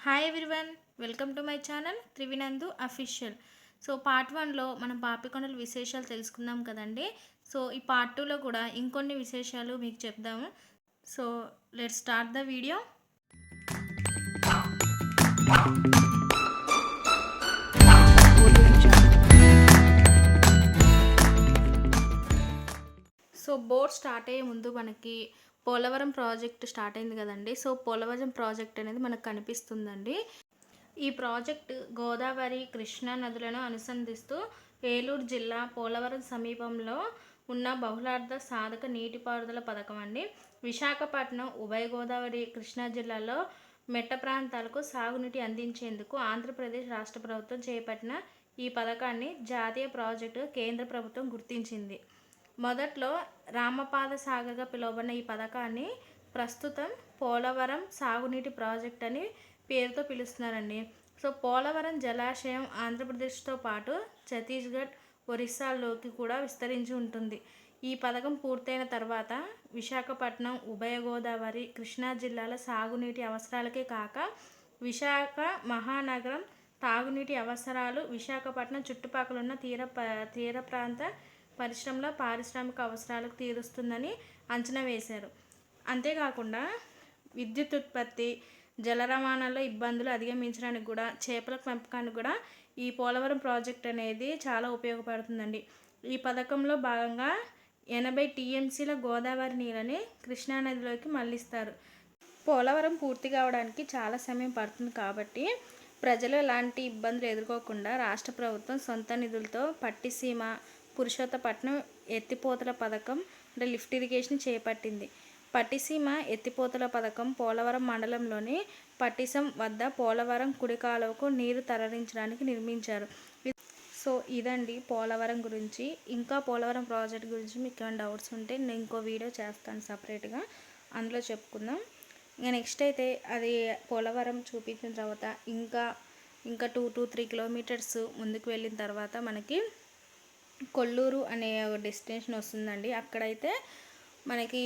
Hi everyone welcome to my channel Trivinandu official so part వన్లో మనం పాపికొండల విశేషాలు తెలుసుకుందాం కదండి. సో ఈ పార్ట్ టూలో కూడా ఇంకొన్ని విశేషాలు మీకు చెప్దాము. So let start the video so boat start అయ్యే ముందు మనకి పోలవరం ప్రాజెక్ట్ స్టార్ట్ అయింది కదండి. సో పోలవరం ప్రాజెక్ట్ అనేది మనకు కనిపిస్తుందండి. ఈ ప్రాజెక్ట్ గోదావరి కృష్ణా నదులను అనుసంధిస్తూ ఏలూరు జిల్లా పోలవరం సమీపంలో ఉన్న బహుళార్థ సాధక నీటిపారుదల పథకం అండి. విశాఖపట్నం ఉభయ గోదావరి కృష్ణా జిల్లాలో మెట్ట ప్రాంతాలకు సాగునీటి అందించేందుకు ఆంధ్రప్రదేశ్ రాష్ట్ర ప్రభుత్వం చేపట్టిన ఈ పథకాన్ని జాతీయ ప్రాజెక్టు కేంద్ర ప్రభుత్వం గుర్తించింది. మొదట్లో రామపాద సాగర్గా పిలువబడిన ఈ పథకాన్ని ప్రస్తుతం పోలవరం సాగునీటి ప్రాజెక్ట్ అని పేరుతో పిలుస్తున్నారండి. సో పోలవరం జలాశయం ఆంధ్రప్రదేశ్తో పాటు ఛత్తీస్గఢ్ ఒరిస్సాలోకి కూడా విస్తరించి ఉంటుంది. ఈ పథకం పూర్తయిన తర్వాత విశాఖపట్నం ఉభయ గోదావరి కృష్ణా జిల్లాల సాగునీటి అవసరాలకే కాక విశాఖ మహానగరం తాగునీటి అవసరాలు విశాఖపట్నం చుట్టుపక్కల ఉన్న తీర తీర ప్రాంత పరిశ్రమలో పారిశ్రామిక అవసరాలకు తీరుస్తుందని అంచనా వేశారు. అంతేకాకుండా విద్యుత్ ఉత్పత్తి జల రవాణాలో ఇబ్బందులు అధిగమించడానికి కూడా చేపల పెంపకానికి కూడా ఈ పోలవరం ప్రాజెక్ట్ అనేది చాలా ఉపయోగపడుతుందండి. ఈ పథకంలో భాగంగా ఎనభై టీఎంసీల గోదావరి నీళ్ళని కృష్ణానదిలోకి మళ్ళిస్తారు పోలవరం పూర్తి కావడానికి చాలా సమయం పడుతుంది కాబట్టి ప్రజలు ఎలాంటి ఇబ్బందులు ఎదుర్కోకుండా రాష్ట్ర ప్రభుత్వం సొంత నిధులతో పట్టిసీమ పురుషోత్తపట్నం ఎత్తిపోతల పథకం అంటే లిఫ్ట్ ఇరిగేషన్ చేపట్టింది. పట్టిసీమ ఎత్తిపోతల పథకం పోలవరం మండలంలోని పట్టిసం వద్ద పోలవరం కుడి కాలువకు నీరు తరలించడానికి నిర్మించారు. సో ఇదండి పోలవరం గురించి. ఇంకా పోలవరం ప్రాజెక్ట్ గురించి మీకు ఏమైనా డౌట్స్ ఉంటే నేను ఇంకో వీడియో చేస్తాను సపరేట్గా. అందులో చెప్పుకుందాం. ఇంకా నెక్స్ట్ అయితే అది పోలవరం చూపించిన తర్వాత ఇంకా ఇంకా టూ టూ త్రీ కిలోమీటర్స్ ముందుకు వెళ్ళిన తర్వాత మనకి కొల్లూరు అనే ఒక డెస్టినేషన్ వస్తుందండి. అక్కడైతే మనకి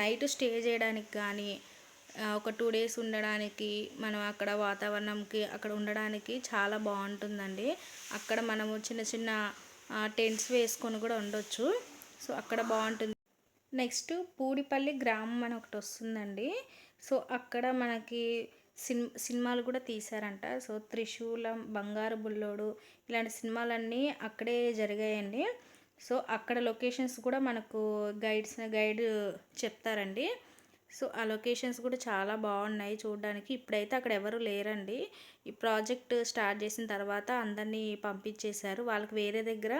నైట్ స్టే చేయడానికి కానీ ఒక టూ డేస్ ఉండడానికి మనం అక్కడ వాతావరణంకి అక్కడ ఉండడానికి చాలా బాగుంటుందండి. అక్కడ మనము చిన్న చిన్న టెంట్స్ వేసుకొని కూడా ఉండొచ్చు. సో అక్కడ బాగుంటుంది. నెక్స్ట్ పూడిపల్లి గ్రామం అని ఒకటి వస్తుందండి. సో అక్కడ మనకి సిన్ సినిమాలు కూడా తీశారంట. సో త్రిశూలం బంగారు బుల్లోడు ఇలాంటి సినిమాలన్నీ అక్కడే జరిగాయండి. సో అక్కడ లొకేషన్స్ కూడా మనకు గైడ్స్ గైడ్ చెప్తారండి. సో ఆ లొకేషన్స్ కూడా చాలా బాగున్నాయి చూడడానికి. ఇప్పుడైతే అక్కడ ఎవరు లేరండి. ఈ ప్రాజెక్ట్ స్టార్ట్ చేసిన తర్వాత అందరినీ పంపించేశారు. వాళ్ళకి వేరే దగ్గర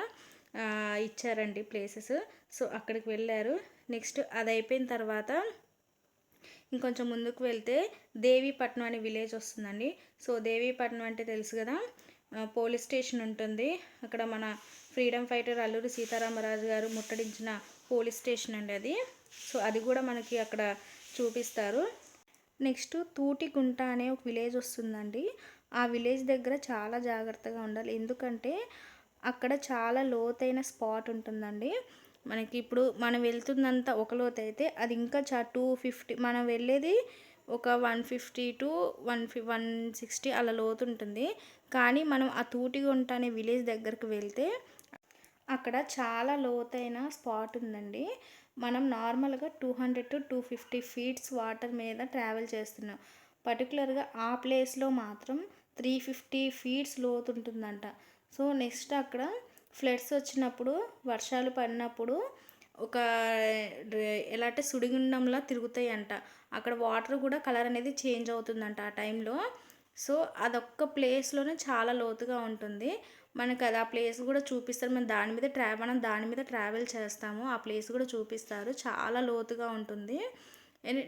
ఇచ్చారండి ప్లేసెస్. సో అక్కడికి వెళ్ళారు. నెక్స్ట్ అది అయిపోయిన తర్వాత ఇంకొంచెం ముందుకు వెళ్తే దేవీపట్నం అనే విలేజ్ వస్తుందండి. సో దేవీపట్నం అంటే తెలుసు కదా? పోలీస్ స్టేషన్ ఉంటుంది. అక్కడ మన ఫ్రీడమ్ ఫైటర్ అల్లూరి సీతారామరాజు గారు ముట్టడించిన పోలీస్ స్టేషన్ అండి అది. సో అది కూడా మనకి అక్కడ చూపిస్తారు. నెక్స్ట్ తూటిగుంట అనే ఒక విలేజ్ వస్తుందండి. ఆ విలేజ్ దగ్గర చాలా జాగ్రత్తగా ఉండాలి. ఎందుకంటే అక్కడ చాలా లోతైన స్పాట్ ఉంటుందండి. మనకి ఇప్పుడు మనం వెళ్తుందంతా ఒకలోతు అయితే అది ఇంకా చా టూ ఫిఫ్టీ మనం వెళ్ళేది ఒక వన్ ఫిఫ్టీ టు వన్ ఫి వన్ సిక్స్టీ అలా లోతు ఉంటుంది. కానీ మనం ఆ తూటిగుంట అనే విలేజ్ దగ్గరికి వెళ్తే అక్కడ చాలా లోతైన స్పాట్ ఉందండి. మనం నార్మల్గా two hundred to two fifty feets water మీద ట్రావెల్ చేస్తున్నాం. పర్టికులర్గా ఆ ప్లేస్లో మాత్రం త్రీ ఫిఫ్టీ ఫీట్స్ లోతు ఉంటుందంట. సో నెక్స్ట్ అక్కడ ఫ్లడ్స్ వచ్చినప్పుడు వర్షాలు పడినప్పుడు ఒక ఎలా అంటే సుడిగుండంలా తిరుగుతాయి అంట అక్కడ వాటర్ కూడా కలర్ అనేది చేంజ్ అవుతుందంట ఆ టైంలో. సో అదొక్క ప్లేస్లోనే చాలా లోతుగా ఉంటుంది. మనకు అది ఆ ప్లేస్ కూడా చూపిస్తారు. మనం దాని మీద ట్రా మనం దాని మీద ట్రావెల్ చేస్తాము. ఆ ప్లేస్ కూడా చూపిస్తారు. చాలా లోతుగా ఉంటుంది.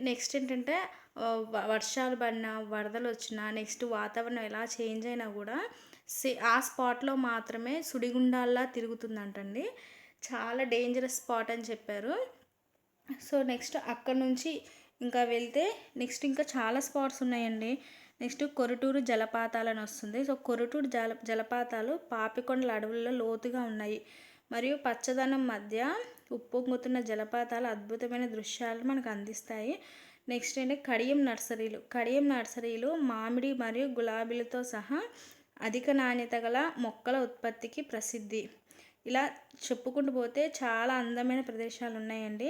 నెక్స్ట్ ఏంటంటే వర్షాలు పడినా వరదలు వచ్చినా నెక్స్ట్ వాతావరణం ఎలా చేంజ్ అయినా కూడా ఆ స్పాట్లో మాత్రమే సుడిగుండాల్లా తిరుగుతుందంటండి. చాలా డేంజరస్ స్పాట్ అని చెప్పారు. సో నెక్స్ట్ అక్కడ నుంచి ఇంకా వెళ్తే నెక్స్ట్ ఇంకా చాలా స్పాట్స్ ఉన్నాయండి. నెక్స్ట్ కొరటూరు అని వస్తుంది. సో కొరటూరు జల జలపాతాలు పాపికొండల అడవుల్లో లోతుగా ఉన్నాయి. మరియు పచ్చదనం మధ్య ఉప్పొంగుతున్న జలపాతాలు అద్భుతమైన దృశ్యాలు మనకు అందిస్తాయి. నెక్స్ట్ ఏంటంటే కడియం నర్సరీలు. కడియం నర్సరీలు మామిడి మరియు గులాబీలతో సహా అధిక నాణ్యత గల మొక్కల ఉత్పత్తికి ప్రసిద్ధి. ఇలా చెప్పుకుంటూ పోతే చాలా అందమైన ప్రదేశాలు ఉన్నాయండి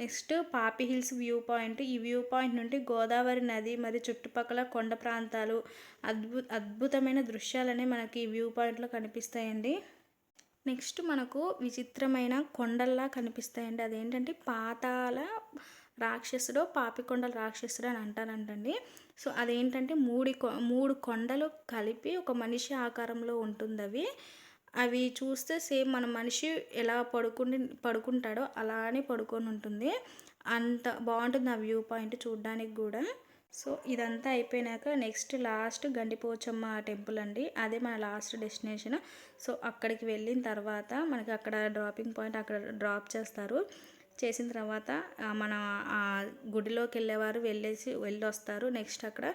next Papi hills view point. ఈ వ్యూ పాయింట్ నుండి గోదావరి నది మరియు చుట్టుపక్కల కొండ ప్రాంతాలు అద్భుత అద్భుతమైన దృశ్యాలనే మనకి ఈ వ్యూ పాయింట్లో కనిపిస్తాయండి. నెక్స్ట్ మనకు విచిత్రమైన కొండల్లా కనిపిస్తాయండి. అదేంటంటే పాతాల రాక్షసుడు పాపికొండల రాక్షసుడు అని అంటారంటండి. సో అదేంటంటే మూడి కొ మూడు కొండలు కలిపి ఒక మనిషి ఆకారంలో ఉంటుంది అవి అవి చూస్తే సేమ్ మన మనిషి ఎలా పడుకుని పడుకుంటాడో అలానే పడుకొని ఉంటుంది. అంత బాగుంటుంది ఆ వ్యూ పాయింట్ చూడడానికి కూడా. సో ఇదంతా అయిపోయినాక నెక్స్ట్ లాస్ట్ గండిపోచమ్మ టెంపుల్ అండి. అదే మన లాస్ట్ డెస్టినేషన్. సో అక్కడికి వెళ్ళిన తర్వాత మనకి అక్కడ డ్రాపింగ్ పాయింట్ అక్కడ డ్రాప్ చేస్తారు. చేసిన తర్వాత మన ఆ గుడిలోకి వెళ్ళేవారు వెళ్ళేసి వెళ్ళి వస్తారు నెక్స్ట్ అక్కడ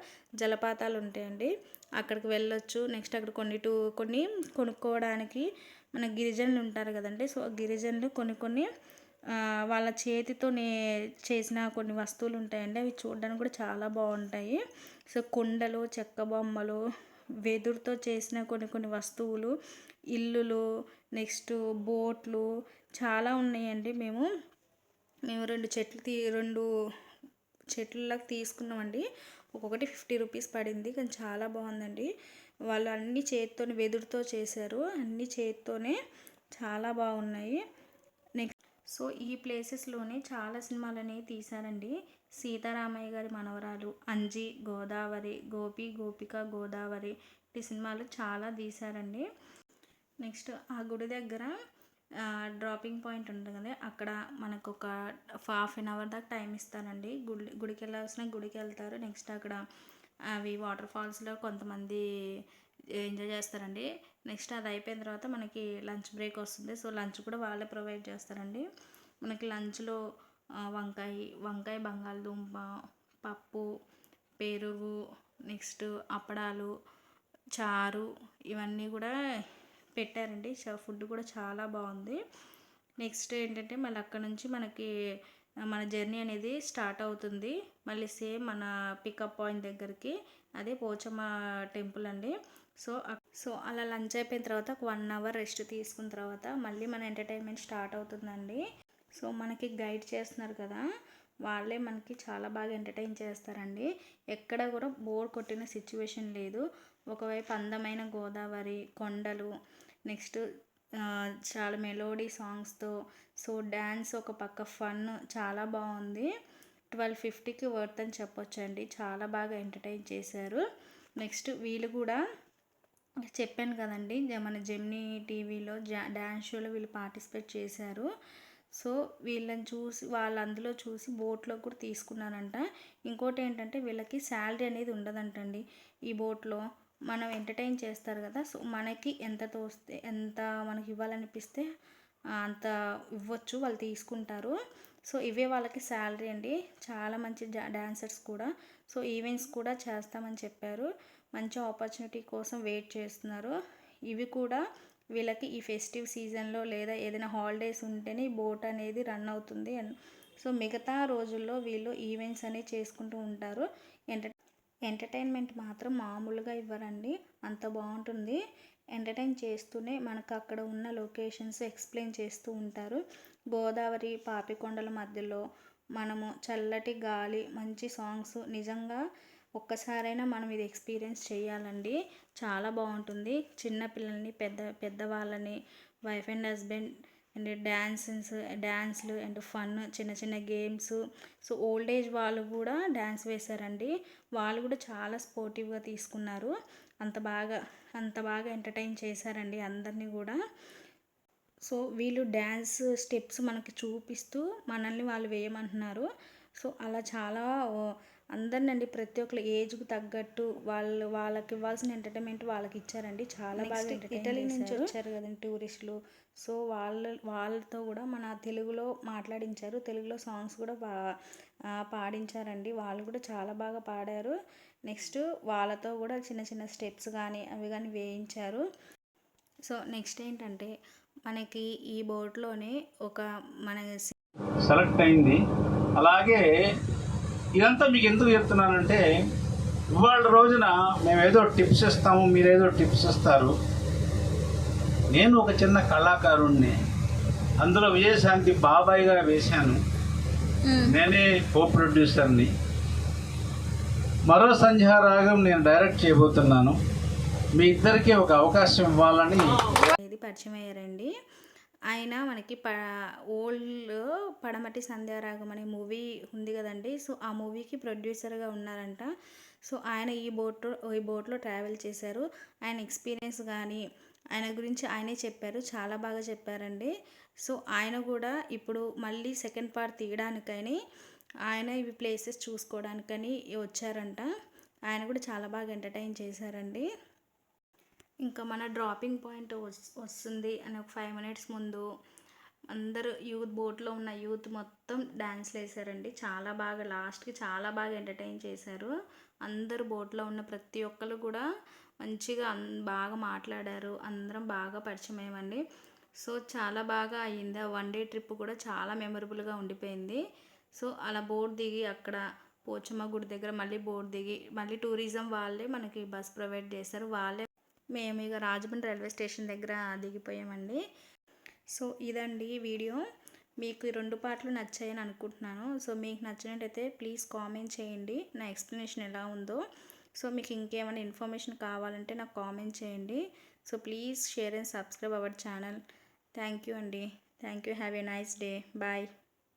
జలపాతాలు ఉంటాయండి అక్కడికి వెళ్ళొచ్చు. నెక్స్ట్ అక్కడ కొన్ని టూ కొన్ని కొనుక్కోవడానికి మన గిరిజనులు ఉంటారు కదండి. సో గిరిజనులు కొన్ని కొన్ని వాళ్ళ చేతితో నే చేసిన కొన్ని వస్తువులు ఉంటాయండి అవి చూడడానికి కూడా చాలా బాగుంటాయి. సో కుండలు చెక్క బొమ్మలు వెదురుతో చేసిన కొన్ని కొన్ని వస్తువులు ఇల్లులు నెక్స్ట్ బోట్లు చాలా ఉన్నాయండి. మేము మేము రెండు చెట్లు తీ రెండు చెట్లకి తీసుకున్నామండి. ఒక్కొక్కటి ఫిఫ్టీ రూపీస్ పడింది. కానీ చాలా బాగుందండి. వాళ్ళు అన్ని చేతితో వెదురుతో చేశారు. అన్ని చేతితోనే చాలా బాగున్నాయి. నెక్స్ట్ సో ఈ ప్లేసెస్లోనే చాలా సినిమాలు అనేవి తీశారండి. సీతారామయ్య గారి మనవరాలు అంజి గోదావరి గోపి గోపిక గోదావరి ఈ సినిమాలు చాలా తీశారండి. నెక్స్ట్ ఆ గుడి దగ్గర డ్రాపింగ్ పాయింట్ ఉంటుంది కదా అక్కడ మనకు ఒక హాఫ్ అన్ అవర్ దాకా టైం ఇస్తారండి. గుడి గుడికి వెళ్ళాల్సిన గుడికి వెళ్తారు నెక్స్ట్ అక్కడ అవి వాటర్ ఫాల్స్లో కొంతమంది ఎంజాయ్ చేస్తారండి. నెక్స్ట్ అది అయిపోయిన తర్వాత మనకి లంచ్ బ్రేక్ వస్తుంది. సో లంచ్ కూడా వాళ్ళే ప్రొవైడ్ చేస్తారండి. మనకి లంచ్లో వంకాయ వంకాయ బంగాళదుంప పప్పు పెరుగు నెక్స్ట్ అప్పడాలు చారు ఇవన్నీ కూడా పెట్టారండి. ఫుడ్ కూడా చాలా బాగుంది. నెక్స్ట్ ఏంటంటే మళ్ళీ అక్కడ నుంచి మనకి మన జర్నీ అనేది స్టార్ట్ అవుతుంది. మళ్ళీ సేమ్ మన పికప్ పాయింట్ దగ్గరికి అదే పోచమ్మ టెంపుల్ అండి. సో సో అలా లంచ్ అయిపోయిన తర్వాత ఒక వన్ అవర్ రెస్ట్ తీసుకున్న తర్వాత మళ్ళీ మన ఎంటర్టైన్మెంట్ స్టార్ట్ అవుతుందండి. సో మనకి గైడ్ చేస్తున్నారు కదా వాళ్ళే మనకి చాలా బాగా ఎంటర్టైన్ చేస్తారండి. ఎక్కడ కూడా బోర్ కొట్టిన సిచ్యువేషన్ లేదు. ఒకవైపు అందమైన గోదావరి కొండలు నెక్స్ట్ చాలా మెలోడీ సాంగ్స్తో సో డ్యాన్స్ ఒక పక్క ఫన్ చాలా బాగుంది. ట్వెల్వ్ ఫిఫ్టీకి వర్త్ అని చెప్పొచ్చండి. చాలా బాగా ఎంటర్టైన్ చేశారు. నెక్స్ట్ వీళ్ళు కూడా చెప్పాను కదండి జ- మన జెమినీ టీవీలో జా డ్యాన్స్ షోలో వీళ్ళు పార్టిసిపేట్ చేశారు. సో వీళ్ళని చూసి వాళ్ళు అందులో చూసి బోట్లో కూడా తీసుకున్నారంట. ఇంకోటి ఏంటంటే వీళ్ళకి శాలరీ అనేది ఉండదంటండి. ఈ బోట్లో మనం ఎంటర్టైన్ చేస్తారు కదా సో మనకి ఎంత తోస్తే ఎంత మనకి ఇవ్వాలనిపిస్తే అంత ఇవ్వచ్చు వాళ్ళు తీసుకుంటారు. సో ఇవే వాళ్ళకి శాలరీ అండి. చాలా మంచి డాన్సర్స్ కూడా. సో ఈవెంట్స్ కూడా చేస్తామని చెప్పారు. మంచి ఆపర్చునిటీ కోసం వెయిట్ చేస్తున్నారు. ఇవి కూడా వీళ్ళకి ఈ ఫెస్టివ్ సీజన్లో లేదా ఏదైనా హాలిడేస్ ఉంటేనే బోట్ అనేది రన్ అవుతుంది. అండ్ సో మిగతా రోజుల్లో వీళ్ళు ఈవెంట్స్ అనేవి చేసుకుంటూ ఉంటారు. ఎంటర్ ఎంటర్టైన్మెంట్ మాత్రం మామూలుగా ఇవ్వరండి. అంత బాగుంటుంది. ఎంటర్టైన్ చేస్తూనే మనకు అక్కడ ఉన్న లొకేషన్స్ ఎక్స్ప్లెయిన్ చేస్తూ ఉంటారు. గోదావరి పాపికొండల మధ్యలో మనము చల్లటి గాలి మంచి సాంగ్స్ నిజంగా ఒక్కసారైనా మనం ఇది ఎక్స్పీరియన్స్ చేయాలండి. చాలా బాగుంటుంది. చిన్నపిల్లల్ని పెద్ద పెద్దవాళ్ళని wife and husband and dances డ్యాన్స్లు అండ్ ఫన్ చిన్న చిన్న గేమ్స్. సో ఓల్డ్ ఏజ్ వాళ్ళు కూడా డ్యాన్స్ వేశారండి. వాళ్ళు కూడా చాలా స్పోర్టివ్గా తీసుకున్నారు. అంత బాగా అంత బాగా ఎంటర్టైన్ చేశారండి అందరినీ కూడా. సో వీళ్ళు డ్యాన్స్ స్టెప్స్ మనకి చూపిస్తూ మనల్ని వాళ్ళు వేయమంటున్నారు. సో అలా చాలా అందరినండి ప్రతి ఒక్కరు ఏజ్కి తగ్గట్టు వాళ్ళు వాళ్ళకి ఇవ్వాల్సిన ఎంటర్టైన్మెంట్ వాళ్ళకి ఇచ్చారండి. చాలా బాగా ఇటలీ నుంచి వచ్చారు కదండి టూరిస్టులు. సో వాళ్ళ వాళ్ళతో కూడా మన తెలుగులో మాట్లాడించారు. తెలుగులో సాంగ్స్ కూడా బా ఆ, పాడించారండి. వాళ్ళు కూడా చాలా బాగా పాడారు. నెక్స్ట్ వాళ్ళతో కూడా చిన్న చిన్న స్టెప్స్ కానీ అవి కానీ వేయించారు. సో నెక్స్ట్ ఏంటంటే మనకి ఈ బోట్లోనే ఒక మన సెలెక్ట్ అయింది. అలాగే ఇదంతా మీకు ఎందుకు చెప్తున్నానంటే ఇవాళ రోజున మేము ఏదో టిప్స్ ఇస్తాము మీరేదో టిప్స్ ఇస్తారు. నేను ఒక చిన్న కళాకారుణ్ణి. అందులో విజయశాంతి బాబాయ్గా వేశాను. నేనే కో ప్రొడ్యూసర్ని మరో సంధ్యారాగం నేను డైరెక్ట్ చేయబోతున్నాను. మీ ఇద్దరికి ఒక అవకాశం ఇవ్వాలని పరిచయం అయ్యారండి. ఆయన మనకి ప ఓల్డ్ పడమటి సంధ్యారాగం అనే మూవీ ఉంది కదండి. సో ఆ మూవీకి ప్రొడ్యూసర్గా ఉన్నారంట. సో ఆయన ఈ బోట్ ఈ బోట్లో ట్రావెల్ చేశారు. ఆయన ఎక్స్పీరియన్స్ కానీ ఆయన గురించి ఆయనే చెప్పారు. చాలా బాగా చెప్పారండి. సో ఆయన కూడా ఇప్పుడు మళ్ళీ సెకండ్ పార్ట్ తీయడానికని ఆయన ఇవి ప్లేసెస్ చూసుకోవడానికని వచ్చారంట. ఆయన కూడా చాలా బాగా ఎంటర్టైన్ చేశారండి. ఇంకా మన డ్రాపింగ్ పాయింట్ వస్తుంది అని ఒక ఫైవ్ మినిట్స్ ముందు అందరూ యూత్ బోట్లో ఉన్న యూత్ మొత్తం డ్యాన్స్లు వేసారండి. చాలా బాగా లాస్ట్కి చాలా బాగా ఎంటర్టైన్ చేశారు. అందరూ బోట్లో ఉన్న ప్రతి ఒక్కరు కూడా మంచిగా అన్ బాగా మాట్లాడారు. అందరం బాగా పరిచయం సో చాలా బాగా అయ్యింది. ఆ వన్ డే ట్రిప్ కూడా చాలా మెమరబుల్గా ఉండిపోయింది. సో అలా బోట్ దిగి అక్కడ పోచమ్మ గుడి దగ్గర మళ్ళీ బోట్ దిగి మళ్ళీ టూరిజం వాళ్ళే మనకి బస్ ప్రొవైడ్ చేశారు. వాళ్ళే మేము ఇక రాజమండ్రి రైల్వే స్టేషన్ దగ్గర దిగిపోయామండి. సో ఇదండి వీడియో. మీకు ఈ రెండు పాటలు నచ్చాయని అనుకుంటున్నాను. సో మీకు నచ్చినట్టయితే ప్లీజ్ కామెంట్ చేయండి. నా ఎక్స్ప్లెనేషన్ ఎలా ఉందో. సో మీకు ఇంకేమైనా ఇన్ఫర్మేషన్ కావాలంటే నాకు కామెంట్ చేయండి. So please share and subscribe our channel. Thank you అండి. Thank you. Have a nice day. Bye.